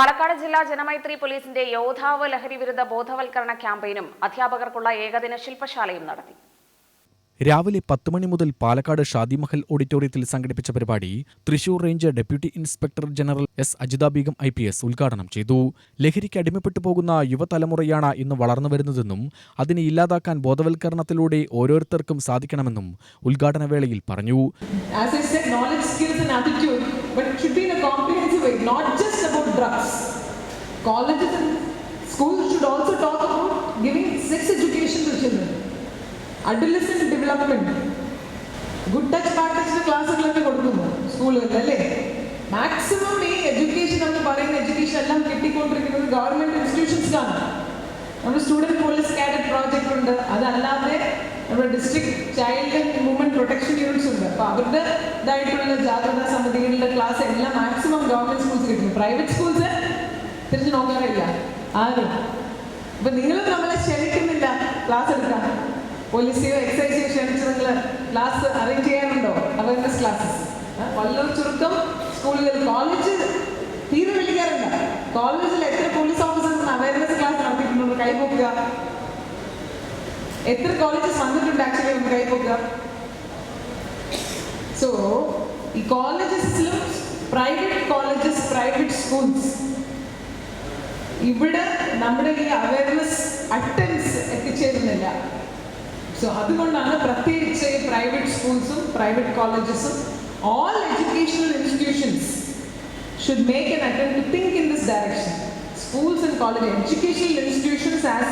പാലക്കാട് ജില്ലാ ജനമൈത്രി പോലീസിന്റെ യോദ്ധാവ് ലഹരി വിരുദ്ധ ബോധവൽക്കരണ ക്യാമ്പയിനും അധ്യാപകർക്കുള്ള ഏകദിന ശില്പശാലയും നടത്തി. രാവിലെ പത്ത് മണി മുതൽ പാലക്കാട് ഷാദിമഹൽ ഓഡിറ്റോറിയത്തിൽ സംഘടിപ്പിച്ച പരിപാടി Thrissur range deputy inspector general S Ajitha Begum I P S ഉദ്ഘാടനം ചെയ്തു. ലഹരിക്ക് അടിമപ്പെട്ടു പോകുന്ന യുവതലമുറയാണ് ഇന്ന് വളർന്നു വരുന്നതെന്നും അതിനെ ഇല്ലാതാക്കാൻ ബോധവൽക്കരണത്തിലൂടെ ഓരോരുത്തർക്കും സാധിക്കണമെന്നും ഉദ്ഘാടന വേളയിൽ പറഞ്ഞു. Colleges and schools should also talk about giving sex education to children, adolescent development good touch bad ടച്ചിന്റെ ക്ലാസ്സുകളൊക്കെ കൊടുക്കുന്നു സ്കൂളുകളിൽ അല്ലേ? മാക്സിമം ഈ എഡ്യൂക്കേഷൻ എന്ന് പറയുന്ന എഡ്യൂക്കേഷൻ എല്ലാം കിട്ടിക്കൊണ്ടിരിക്കുന്നത് ഗവൺമെന്റ് ഇൻസ്റ്റിറ്റ്യൂഷൻസിലാണ് നമ്മുടെ സ്റ്റുഡന്റ് പോലീസ് കാഡറ്റ് പ്രോജക്റ്റ് ഉണ്ട്. അതല്ലാതെ നമ്മുടെ district child woman protection units ഉണ്ട്. അപ്പോൾ അവരുടേതായിട്ടുള്ള ജാഗ്രതാ സമിതികളിലെ ക്ലാസ് എല്ലാം മാക്സിമം ഗവൺമെന്റ് സ്കൂൾസ് കിട്ടുന്നു. പ്രൈവറ്റ് സ്കൂൾസ് തിരിച്ചു നോക്കാറില്ല. ആരും. അപ്പൊ നിങ്ങളും നമ്മളെ ക്ഷണിക്കുന്നില്ല ക്ലാസ് എടുക്കാൻ. പോലീസിയോ എക്സൈസിയോ ക്ഷണിച്ച് നിങ്ങൾ ക്ലാസ് അറേഞ്ച് ചെയ്യാനുണ്ടോ? അവയർനെസ് ക്ലാസ്സസ് വളരെ ചുരുക്കം സ്കൂളുകൾ കോളേജ് തീരെ വിളിക്കാറില്ല. കോളേജിൽ എത്ര പോലീസ് ഓഫീസേഴ്സ് അവയർനെസ് ക്ലാസ് നടത്തിയിട്ടുണ്ട് കൈപോക്കുക എത്ര കോളേജസ് വന്നിട്ടുണ്ട് ആക്ച്വലി ഒന്ന് കൈപോക്കുക സോ ഈ കോളേജസിലും പ്രൈവറ്റ് കോളേജസ് പ്രൈവറ്റ് സ്കൂൾസ് ഇവിടെ നമ്മുടെ ഈ അവയർനെസ് അറ്റൻസ് എത്തിച്ചേരുന്നില്ല. സോ അതുകൊണ്ടാണ് പ്രത്യേകിച്ച് ഈ പ്രൈവറ്റ് സ്കൂൾസും private കോളേജസും all educational institutions should make an attempt to think in this direction. Schools and college educational institutions as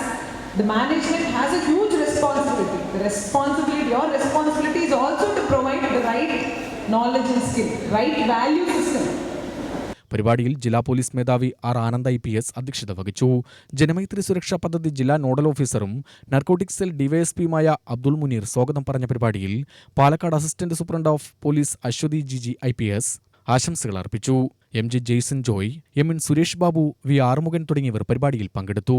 the management has a huge responsibility. The responsibility, your responsibility is also to provide the right knowledge and skill, right value system. പരിപാടിയിൽ ജില്ലാ police മേധാവി R Anand I P S അധ്യക്ഷത വഹിച്ചു. ജനമൈത്രി സുരക്ഷാ പദ്ധതി ജില്ലാ nodal ഓഫീസറും narcotic cell ഡിവൈഎസ്പിയുമായ അബ്ദുൾ മുനീർ സ്വാഗതം പറഞ്ഞ പരിപാടിയിൽ Palakkad assistant superintendent of police Aswathi G G I P S ആശംസകൾ അർപ്പിച്ചു. M G Jaison Joy M N Suresh Babu V Arumughan തുടങ്ങിയവർ പരിപാടിയിൽ പങ്കെടുത്തു.